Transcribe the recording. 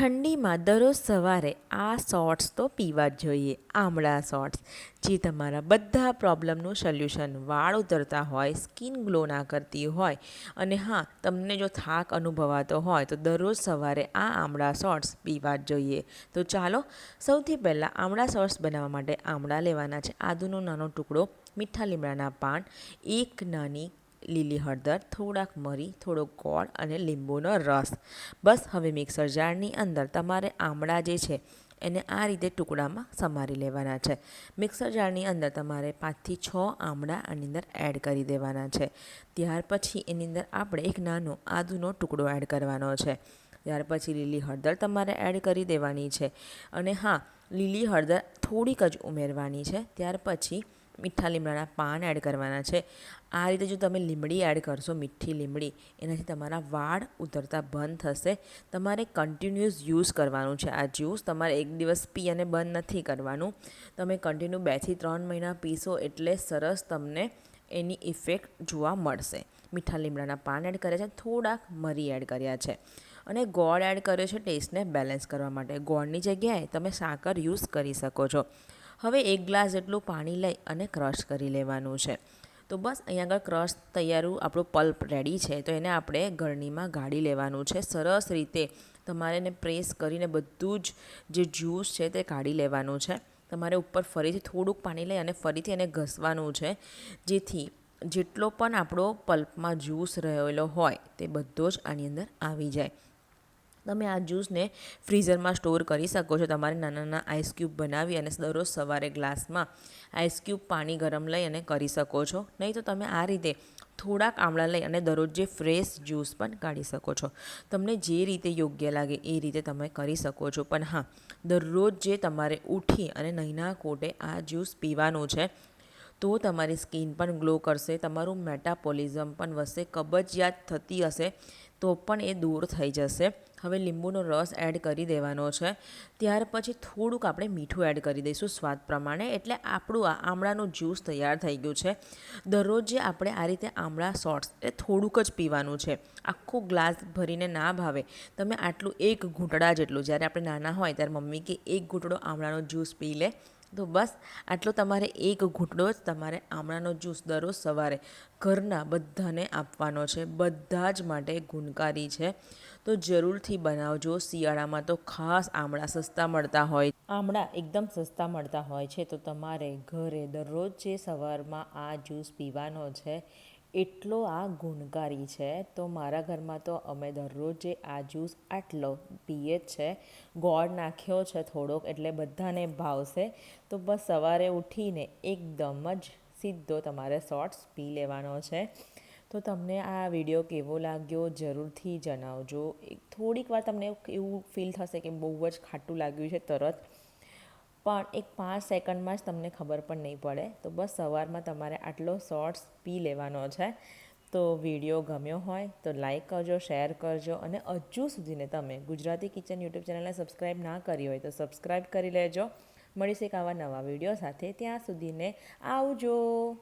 ઠંડીમાં દરરોજ સવારે આ શોર્ટ્સ તો પીવા જ જોઈએ, આમળા શોર્ટ્સ જે તમારા બધા પ્રોબ્લેમનું સોલ્યુશન વાળ ઉતરતા હોય, સ્કિન ગ્લો ના કરતી હોય, અને હા, તમને જો થાક અનુભવાતો હોય, તો દરરોજ સવારે આ આમળા શોર્ટ્સ પીવા જ જોઈએ. તો ચાલો, સૌથી પહેલાં આમળા શોર્ટ્સ બનાવવા માટે આમળા લેવાના છે. આદુનો નાનો ટુકડો, મીઠા લીમડાના પાન, એક નાની લીલી હળદર, થોડાક મરી, થોડો ગોળ અને લીંબુનો રસ. બસ, હવે મિક્સર જારની અંદર તમારે આમળા જે છે, એને આ રીતે ટુકડામાં સમારી લેવાના છે. મિક્સર જારની અંદર તમારે પાંચથી છ આમળા આની અંદર એડ કરી દેવાના છે. ત્યાર પછી એની અંદર આપણે એક નાનો આદુનો ટુકડો એડ કરવાનો છે. ત્યાર પછી લીલી હળદર તમારે એડ કરી દેવાની છે. અને હા, લીલી હળદર થોડીક જ ઉમેરવાની છે. ત્યાર પછી મીઠા લીમડાના પાન એડ કરવાના છે. આ રીતે જો તમે લીમડી એડ કરશો, મીઠી લીમડી, એનાથી તમારા વાળ ઉતરતા બંધ થશે. તમારે કન્ટિન્યુઅસ યુઝ કરવાનું છે આ જ્યુસ તમારે એક દિવસ પી અને બંધ નથી કરવાનું. તમે કન્ટિન્યુ બેથી ત્રણ મહિના પીશો એટલે સરસ તમને એની ઇફેક્ટ જોવા મળશે. મીઠા લીમડાના પાન એડ કર્યા છે, થોડાક મરી એડ કર્યા છે. અને ગોળ એડ કર્યો છે ટેસ્ટને બેલેન્સ કરવા માટે. ગોળની જગ્યાએ તમે સાકર યુઝ કરી શકો છો. હવે એક ગ્લાસ જેટલું પાણી લઈ અને ક્રશ કરી લેવાનું છે. તો બસ અહીંયા આગળ ક્રશ તૈયારું આપણું પલ્પ રેડી છે, તો એને આપણે ગરણીમાં ગાળી લેવાનું છે. સરસ રીતે તમારે એને પ્રેસ કરીને બધું જ જે જ્યુસ છે તે કાઢી લેવાનું છે. તમારે ઉપર ફરીથી થોડુંક પાણી લઈ અને ફરીથી એને ઘસવાનું છે, જેથી જેટલો પણ આપણો પલ્પમાં જ્યુસ રહેલો હોય તે બધો જ આની અંદર આવી જાય. તમે આ જ્યુસને ફ્રીઝરમાં સ્ટોર કરી શકો છો. તમારે નાના નાના આઈસ ક્યુબ બનાવી અને દરરોજ સવારે ગ્લાસમાં આઈસ ક્યુબ પાણી ગરમ લઈ અને કરી શકો છો. નહીં તો તમે આ રીતે થોડાક આમળા લઈ અને દરરોજ જે ફ્રેશ જ્યુસ પણ કાઢી શકો છો. તમને જે રીતે યોગ્ય લાગે એ રીતે તમે કરી શકો છો. પણ હા, દરરોજ જે તમારે ઉઠી અને નહીના કોટે આ જ્યુસ પીવાનું છે, તો તમારી સ્કિન પણ ગ્લો કરશે, તમારું મેટાપોલિઝમ પણ વધશે, કબજિયાત થતી હશે, તો પણ એ દૂર થઈ જશે. હવે લીંબુનો રસ એડ કરી દેવાનો છે. ત્યાર પછી થોડુંક આપણે મીઠું એડ કરી દઈશું સ્વાદ પ્રમાણે, એટલે આપણું આ આમળાનું જ્યુસ તૈયાર થઈ ગયું છે. દરરોજ જે આપણે આ રીતે આમળા સોર્ટ્સ એ થોડુંક જ પીવાનું છે. આખું ગ્લાસ ભરીને ના ભાવે. તમે આટલું એક ઘૂંટડા જેટલું, જ્યારે આપણે નાના હોય ત્યારે મમ્મી કે એક ઘૂંટડો આમળાનો જ્યુસ પી લે. તો બસ આટલો તમારે એક ઘૂંટડો જ તમારે આમળાનો જ્યુસ દરરોજ સવારે ઘરના બધાને આપવાનો છે. બધા જ માટે ગુણકારી છે. તો જરૂરથી બનાવજો. શિયાળામાં તો ખાસ આમળા સસ્તા મળતા હોય. આમળા એકદમ સસ્તા મળતા હોય છે. તો તમારે ઘરે દરરોજ જે સવારમાં આ જ્યુસ પીવાનો છે એટલો આ ગુણકારી છે, તો મારા ઘરમાં તો અમે દરરોજ આ જ્યુસ આટલો પીએ જ છે, ગોળ નાખ્યો છે થોડોક એટલે બધાને ભાવશે, તો બસ સવારે ઉઠીને એકદમ જ સીધો તમારે શોર્ટ્સ પી લેવાનો છે. તો તમને આ વીડિયો કેવો લાગ્યો જરૂરથી જણાવજો. થોડીક વાર તમને એવું ફીલ થશે કે બહુ જ ખાટું લાગ્યું છે તરત. પણ એક પાંચ સેકન્ડમાં જ તમને ખબર પણ નહીં પડે. તો બસ સવારમાં તમારે આટલો શોર્ટ્સ પી લેવાનો છે. તો વીડિયો ગમ્યો હોય તો લાઈક કરજો શેર કરજો અને હજુ સુધીને તમે ગુજરાતી કિચન યુટ્યુબ ચેનલને સબસ્ક્રાઈબ ના કરી હોય તો સબસ્ક્રાઈબ કરી લેજો. મળીશ એક આવા નવા વીડિયો સાથે. ત્યાં સુધીને આવજો.